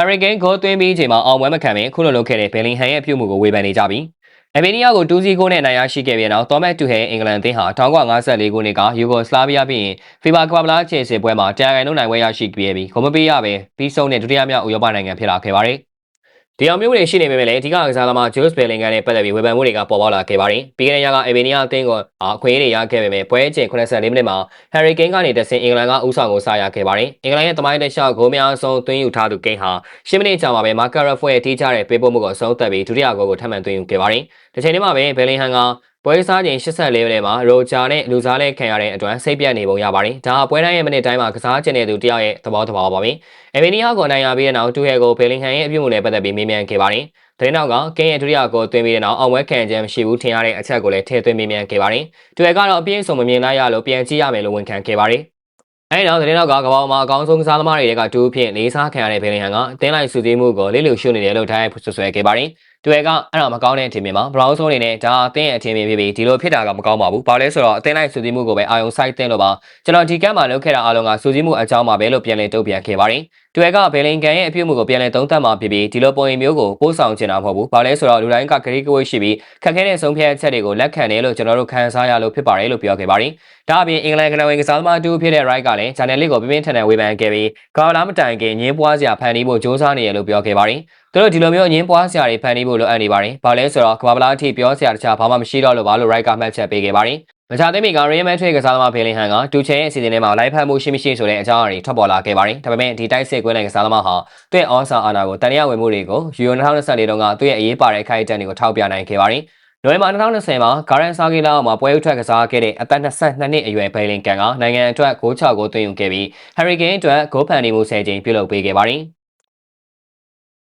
Hurricane ဂိုးသွင်းပြီးချိန်မှာအောင်ပွဲမခံဘဲခုလိုလုပ်ခဲ့တဲ့ဘယ်လင်ဟန်ရဲ့ပြုမှုကိုဝေဖန်နေကြပြီးအမေနီးယားကို2စီကိုနဲ့နိုင်ရရှိခဲ့ပြီးနောက်သောမတ်တူဟဲအင်္ဂလန်အသင်းဟာ1954ခုနှစ်ကယူဂိုစလာဗီးယားပြီးရင်ဖီဘာကမ္ဘာလားခြေစစ်ပွဲမှာတရားကန်လုံးနိုင်ဝဲရရှိခဲ့ပြီးဂိုမပေးရပဲပြီးဆုံးတဲ့ဒုတိယမြောက်ဥရောပနိုင်ငံဖြစ်လာခဲ့ပါတယ် ဒီအောင်မျိုးတွေရှိနေပေမဲ့လည်းအဓိကကစားသမားဂျိုးစ်ဘယ်လင်ကန်နဲ့ပတ်သက်ပြီးဝေဖန်မှုတွေကပေါ်ပေါက်လာခဲ့ပါတယ်။ပြီးခဲ့တဲ့ရကအမေနီးယားအသင်းကအခွင့်အရေးတွေရခဲ့ပေမဲ့ပွဲချိန်84မိနစ်မှာဟယ်ရီကိန်းကနေတဆင်အင်္ဂလန်ကဥဆောင်ကိုစရခဲ့ပါတယ်။အင်္ဂလန်ရဲ့တမိုင်းတက်ရှော့ဂိုးများဆုံးသွင်းယူထားသူကိန်းဟာ10မိနစ်ကြာမှာပဲမာကာရက်ဖွဲ့ထိကြတဲ့ပေးပို့မှုကိုအဆုံးသတ်ပြီးဒုတိယဂိုးကိုထပ်မံသွင်းယူခဲ့ပါတယ်။ဒီချိန်ထဲမှာပဲဘယ်လင်ဟန်က ပွဲစားချိန်84မိနစ်မှာရိုဂျာနဲ့လူစားလဲခံရတဲ့အတွက်စိတ်ပြတ်နေပုံရပါတယ်။ဒါဟာပွဲတိုင်းရဲ့မိနစ်တိုင်းမှာကစားကျင်တဲ့သူတယောက်ရဲ့သဘောတဘာပါပဲ။အမေနီးယားကိုနိုင်ရပြီးတဲ့နောက်တူဟဲကိုဘယ်လင်ဟန်ရဲ့အပြုတ်မှုနဲ့ပတ်သက်ပြီးမေးမြန်းခဲ့ပါတယ်။သတင်းနောက်ကကင်းရဲ့ဒုတိယကိုသွင်းပြီးတဲ့နောက်အောင်ဝဲခံခြင်းမရှိဘူးထင်ရတဲ့အချက်ကိုလည်းထည့်သွင်းမေးမြန်းခဲ့ပါတယ်။တူဟဲကတော့အပြည့်အစုံမမြင်လိုက်ရလို့ပြန်ကြည့်ရမယ်လို့ဝန်ခံခဲ့ပါတယ်။အဲဒီနောက်သတင်းနောက်ကကမ္ဘာမှာအကောင်းဆုံးကစားသမားတွေကတူးဖြင့်လေးစားခံရတဲ့ဘယ်လင်ဟန်ကအသင်းလိုက်စုစည်းမှုကိုလေးလူရှုနေတယ်လို့ထိုင်းဆွဆွဲခဲ့ပါတယ်။ တူရဲကအဲ့ဒါမကောင်းတဲ့အထင်မြင်မှာဘရောင်းဆိုးအနေနဲ့ဒါအသင်းရဲ့အထင်မြင်ဖြစ်ပြီးဒီလိုဖြစ်တာကမကောင်းပါဘူး။ဘာလဲဆိုတော့အသင်းလိုက်စုစည်းမှုကိုပဲအာယုံဆိုင်တင်လို့ပါကျွန်တော်ဒီကမ်းမှာလုပ်ခဲ့တာအားလုံးကစုစည်းမှုအကြောင်းပါပဲလို့ပြန်လည်တုံ့ပြန်ခဲ့ပါတယ်။ တူရဲကဘယ်လင်ကန်ရဲ့အပြုတ်မှုကိုပြန်လည်သုံးသပ်မှာဖြစ်ပြီးဒီလိုပုံရိပ်မျိုးကိုပို့ဆောင်ချင်တာမဟုတ်ဘူး။ဘာလဲဆိုတော့လူတိုင်းကဂရိကဝိတ်ရှိပြီးခက်ခဲတဲ့ဆုံးဖြတ်ချက်တွေကိုလက်ခံတယ်လို့ကျွန်တော်တို့ခံစားရလို့ဖြစ်ပါတယ်လို့ပြောခဲ့ပါတယ်။ဒါအပြင်အင်္ဂလန်ကနဝင်ကစားသမားတူဖြစ်တဲ့ Wright ကလည်း Channel League ကိုပြင်းပြင်းထန်ထန်ဝေဖန်ခဲ့ပြီးကာဗလာမတိုင်ခင်ညင်းပွားစရာဖန်တီးဖို့စ조사နေရလို့ပြောခဲ့ပါတယ်။သူတို့ဒီလိုမျိုးညင်းပွားစရာတွေဖန်တီးဖို့လိုအပ်နေပါတယ်။ဘာလဲဆိုတော့ကမ္ဘာပလားအထိပြောစရာတခြားဘာမှမရှိတော့လို့ပါလို့ Wright ကမှတ်ချက်ပေးခဲ့ပါတယ်။ မချသိမီက Real Madrid ကစားသမားဖေလင်ဟန်ကတူချဲရဲ့အစီအစဉ်ထဲမှာလိုက်ဖက်မှုရှိမရှိဆိုတဲ့အကြောင်းအရာတွေထွက်ပေါ်လာခဲ့ပါတယ်။ဒါပေမဲ့ဒီတိုက်စစ်ကွင်းနိုင်ကစားသမားဟာသူ့ရဲ့အော်ဆာအာနာကိုတန်ရဝင်မှုတွေကို Euro 2024တုန်းကသူ့ရဲ့အရေးပါတဲ့ခိုင်တန်တွေကိုထောက်ပြနိုင်ခဲ့ပါတယ်။နိုဝင်ဘာ2020မှာဂါရန်ဆာဂီလာမှာပွဲဥထွက်ကစားခဲ့တဲ့အသက်22နှစ်အရွယ်ဘိုင်လင်ကန်ကနိုင်ငံအတွက်ဂိုး6ဂိုးသွင်းယူခဲ့ပြီးဟယ်ရီကိန်းအတွက်ဂိုးဖန်နေမှု10ကြိမ်ပြုလုပ်ပေးခဲ့ပါတယ်။